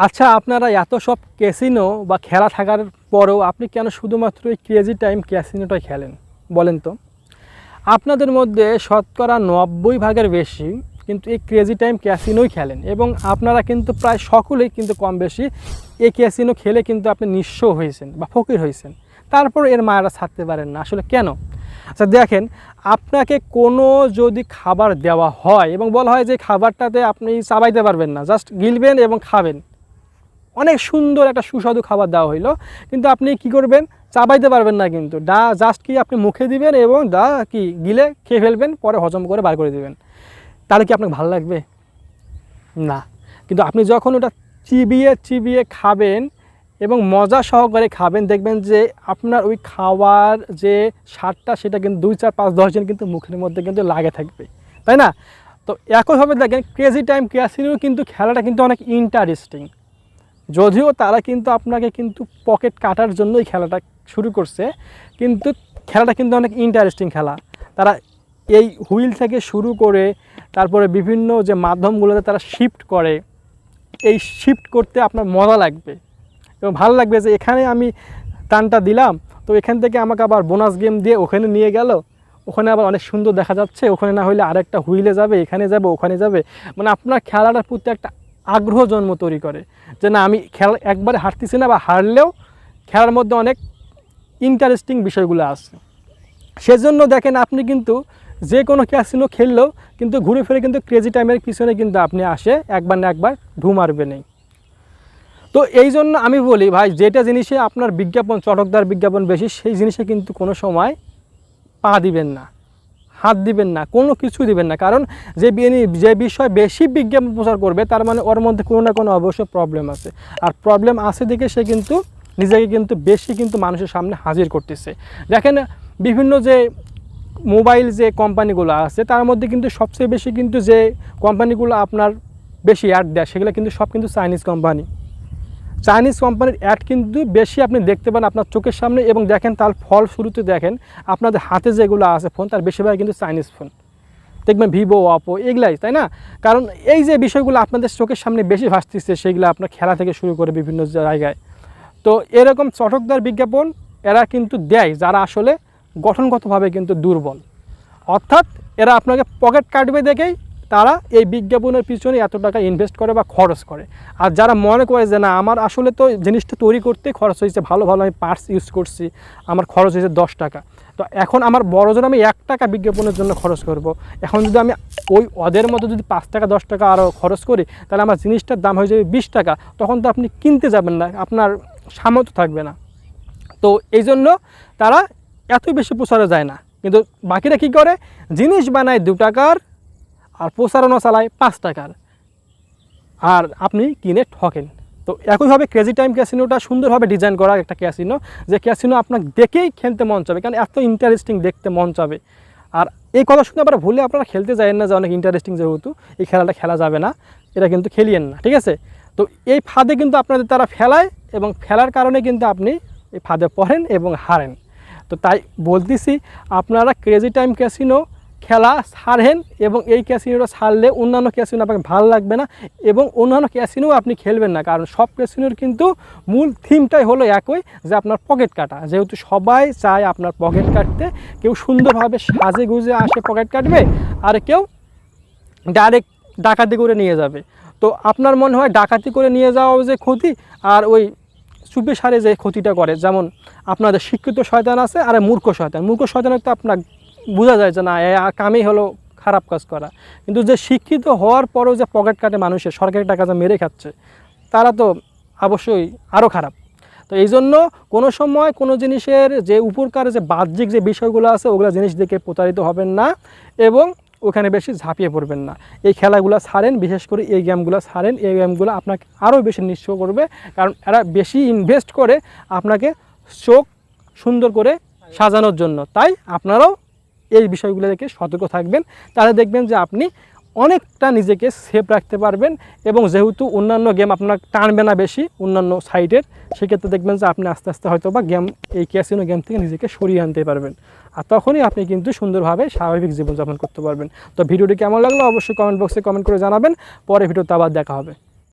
আচ্ছা আপনারা এত সব ক্যাসিনো বা খেলা থাকার পরেও আপনি কেন শুধুমাত্র এই ক্রেজি টাইম ক্যাসিনোটাই খেলেন? বলেন তো। আপনাদের মধ্যে শতকরা নব্বই ভাগের বেশি কিন্তু এই ক্রেজি টাইম ক্যাসিনোই খেলেন এবং আপনারা কিন্তু প্রায় সকলেই কিন্তু কম বেশি এই ক্যাসিনো খেলে কিন্তু আপনি নিঃস্ব হয়েছেন বা ফকির হয়েছেন। তারপর এর মায়েরা ছাড়তে পারেন না। আসলে কেন? আচ্ছা দেখেন, আপনাকে কোনো যদি খাবার দেওয়া হয় এবং বলা হয় যে খাবারটাতে আপনি চাবাইতে পারবেন না জাস্ট গিলবেন এবং খাবেন। অনেক সুন্দর একটা সুস্বাদু খাবার দেওয়া হইল। কিন্তু আপনি কি করবেন? চাবাইতে পারবেন না কিন্তু। ডা জাস্ট কি আপনি মুখে দিবেন এবং দা কি গিলে খেয়ে ফেলবেন, পরে হজম করে বার করে দিবেন। তাহলে কি আপনাকে ভালো লাগবে? না। কিন্তু আপনি যখন ওটা চিবিয়ে চিবিয়ে খাবেন এবং মজা সহকারে খাবেন, দেখবেন যে আপনার ওই খাওয়ার যে স্বাদটা, সেটা কিন্তু দুই, চার, পাঁচ, দশ দিন কিন্তু মুখের মধ্যে কিন্তু লাগে থাকবে। তাই না? তো একইভাবে দেখেন ক্রেজি টাইম ক্যাসিনো কিন্তু খেলাটা কিন্তু অনেক ইন্টারেস্টিং যদিও তারা কিন্তু আপনাকে কিন্তু পকেট কাটার জন্যই খেলাটা শুরু করছে, কিন্তু খেলাটা কিন্তু অনেক ইন্টারেস্টিং খেলা। তারা এই হুইল থেকে শুরু করে, তারপরে বিভিন্ন যে মাধ্যমগুলোতে তারা শিফট করে, এই শিফট করতে আপনার মজা লাগবে। এবং ভালো লাগবে যে এখানে আমি টানটা দিলাম, তো এখান থেকে আমাকে আবার বোনাস গেম দিয়ে ওখানে নিয়ে গেল। ওখানে আবার অনেক সুন্দর দেখা যাচ্ছে, ওখানে না হলে আরেকটা হুইলে যাবে, এখানে যাবে, ওখানে যাবে। মানে আপনার খেলাটার প্রতি একটা আগ্রহ জন্ম তৈরি করে যে না, আমি খেলা, একবারে হারতেছি না বা হারলেও খেলার মধ্যে অনেক ইন্টারেস্টিং বিষয়গুলো আছে। সেজন্য দেখেন আপনি কিন্তু যে কোনো ক্যাসিনো খেললেও কিন্তু ঘুরে ফিরে কিন্তু ক্রেজি টাইমের পিছনে কিন্তু আপনি আসে, একবার না একবার ঢু মারবে নেই। তো এই জন্য আমি বলি ভাই, যেটা জিনিসে আপনার বিজ্ঞাপন, চটকদার বিজ্ঞাপন বেশি, সেই জিনিসে কিন্তু কোনো সময় পা দিবেন না। হাত দিবেন না, কোনো কিছু দিবেন না। কারণ যে যে বিষয় বেশি বিজ্ঞাপন প্রচার করবে, তার মানে ওর মধ্যে কোনো না কোনো অবশ্যই প্রবলেম আছে। আর প্রবলেম আছে দেখে সে কিন্তু, নিজেকে কিন্তু বেশি কিন্তু মানুষের সামনে হাজির করতেছে। দেখেন, বিভিন্ন যে মোবাইল যে কোম্পানিগুলো আছে, তার মধ্যে কিন্তু সবচেয়ে বেশি কিন্তু যে কোম্পানিগুলো আপনার বেশি অ্যাড দেয়, সেগুলো কিন্তু সব কিন্তু চাইনিজ কোম্পানি চাইনিজ কোম্পানির অ্যাড কিন্তু বেশি আপনি দেখতে পান আপনার চোখের সামনে এবং দেখেন তার ফল শুরুতে দেখেন আপনাদের হাতে যেগুলো আছে ফোন তার বেশিরভাগ কিন্তু চাইনিজ ফোন দেখবেন ভিভো অপো এগুলাই, তাই না? কারণ এই যে বিষয়গুলো আপনাদের চোখের সামনে বেশি ভাসতেছে, সেগুলো আপনার খেলা থেকে শুরু করে বিভিন্ন জায়গায়। তো এরকম চটকদার বিজ্ঞাপন এরা কিন্তু দেয়, যারা আসলে গঠনগতভাবে কিন্তু দুর্বল। অর্থাৎ এরা আপনাকে পকেট কাটবে দেখেই তারা এই বিজ্ঞাপনের পিছনে এত টাকা ইনভেস্ট করে বা খরচ করে। আর যারা মনে করে যে না, আমার আসলে তো জিনিসটা তৈরি করতে খরচ হয়েছে, ভালো ভালো আমি পার্টস ইউজ করছি, আমার খরচ হয়েছে দশ টাকা। তো এখন আমার বড় আমি এক টাকা বিজ্ঞাপনের জন্য খরচ করব। এখন যদি আমি ওই ওদের মতো যদি পাঁচ টাকা, দশ টাকা আরও খরচ করি, তাহলে আমার জিনিসটার দাম হয়ে যাবে বিশ টাকা। তখন তো আপনি কিনতে যাবেন না, আপনার সামর্থ্য থাকবে না। তো এই জন্য তারা এত বেশি প্রচারে যায় না। কিন্তু বাকিরা কি করে? জিনিস বানায় দু টাকার আর প্রচারণা চালায় পাঁচ টাকার। আর আপনি কিনে ঠকেন। তো একইভাবে ক্রেজি টাইম ক্যাসিনোটা সুন্দরভাবে ডিজাইন করা একটা ক্যাসিনো যে ক্যাসিনো আপনার দেখেই খেলতে মন চাবে, কারণ এত ইন্টারেস্টিং দেখতে মন চাবে। আর এই কথা শুনে আবার ভুলে আপনারা খেলতে যাবেন না যে অনেক ইন্টারেস্টিং যেহেতু, এই খেলাটা খেলা যাবে না, এটা কিন্তু খেলিয়েন না, ঠিক আছে? তো এই ফাঁদে কিন্তু আপনাদের তারা ফেলায় এবং ফেলার কারণে কিন্তু আপনি এই ফাঁদে পড়েন এবং হারেন। তো তাই বলতেছি, আপনারা ক্রেজি টাইম ক্যাসিনো খেলা ছাড়েন এবং এই ক্যাসিনোটা ছাড়লে অন্যান্য ক্যাসিনো আপনাকে ভালো লাগবে না এবং অন্যান্য ক্যাসিনো আপনি খেলবেন না। কারণ সব ক্যাসিনোর কিন্তু মূল থিমটাই হলো একই যে আপনার পকেট কাটা। যেহেতু সবাই চায় আপনার পকেট কাটতে, কেউ সুন্দরভাবে সাজে গুজে আসে পকেট কাটবে আর কেউ ডাইরেক্ট ডাকাতি করে নিয়ে যাবে। তো আপনার মনে হয় ডাকাতি করে নিয়ে যাওয়া যে ক্ষতি আর ওই চুপে সারে যে ক্ষতিটা করে। যেমন আপনাদের শিক্ষিত শয়তান আছে আর মূর্খ শয়তান। মূর্খ শয়তানের তো আপনার বোঝা যায় যে না কামেই হলো খারাপ কাজ করা। কিন্তু যে শিক্ষিত হওয়ার পরেও যে পকেট কাটে মানুষের, সরকারি টাকা যা মেরে খাচ্ছে, তারা তো অবশ্যই আরও খারাপ। তো এই জন্য কোনো সময় কোনো জিনিসের যে উপকার যে বাহ্যিক যে বিষয়গুলো আছে, ওগুলো জিনিস দেখে প্রতারিত হবেন না এবং ওখানে বেশি ঝাঁপিয়ে পড়বেন না। এই খেলাগুলো ছাড়েন, বিশেষ করে এই গেমগুলো ছাড়েন, এই গেমগুলো আপনাকে আরও বেশি নিঃস্ব করবে, কারণ এরা বেশি ইনভেস্ট করে আপনাকে চোখ সুন্দর করে সাজানোর জন্য। তাই আপনারাও এই বিষয়গুলো থেকে সতর্ক থাকবেন। তাহলে দেখবেন যে আপনি অনেকটা নিজেকে সেফ রাখতে পারবেন এবং যেহেতু অন্যান্য গেম আপনার টানবে না বেশি অন্যান্য সাইটের সেক্ষেত্রে দেখবেন যে আপনি আস্তে আস্তে হয়তো বা গেম এই ক্যাসিনো গেম থেকে নিজেকে সরিয়ে আনতে পারবেন। আর তখনই আপনি কিন্তু সুন্দরভাবে স্বাভাবিক জীবনযাপন করতে পারবেন। তো ভিডিওটি কেমন লাগল অবশ্যই কমেন্ট বক্সে কমেন্ট করে জানাবেন। পরে ভিডিওতে আবার দেখা হবে।